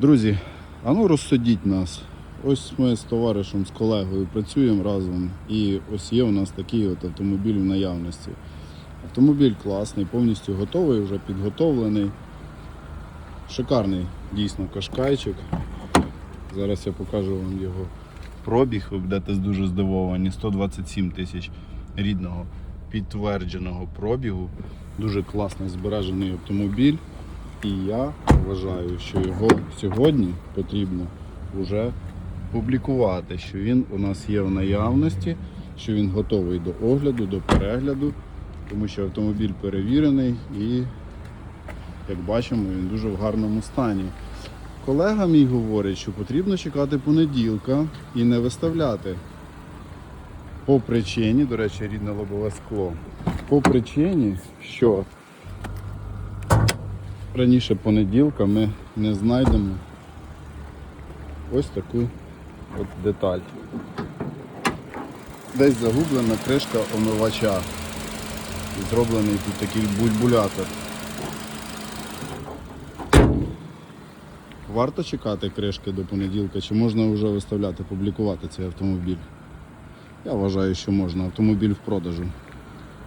Друзі, а ну розсудіть нас. Ось ми з товаришем, з колегою працюємо разом, і ось є у нас такий от автомобіль в наявності. Автомобіль класний, повністю готовий, вже підготовлений. Шикарний дійсно кашкайчик. Зараз я покажу вам його пробіг, ви будете дуже здивовані. 127 тисяч рідного підтвердженого пробігу. Дуже класний збережений автомобіль. І я вважаю, що його сьогодні потрібно вже публікувати, що він у нас є в наявності, що він готовий до огляду, до перегляду, тому що автомобіль перевірений і, як бачимо, він дуже в гарному стані. Колега мій говорить, що потрібно чекати понеділка і не виставляти. По причині, до речі, рідне лобове скло. По причині, що раніше понеділка ми не знайдемо ось таку от деталь. Десь загублена кришка омивача. Зроблений тут такий бульбулятор. Варто чекати кришки до понеділка, чи можна вже виставляти, публікувати цей автомобіль? Я вважаю, що можна. Автомобіль в продажу.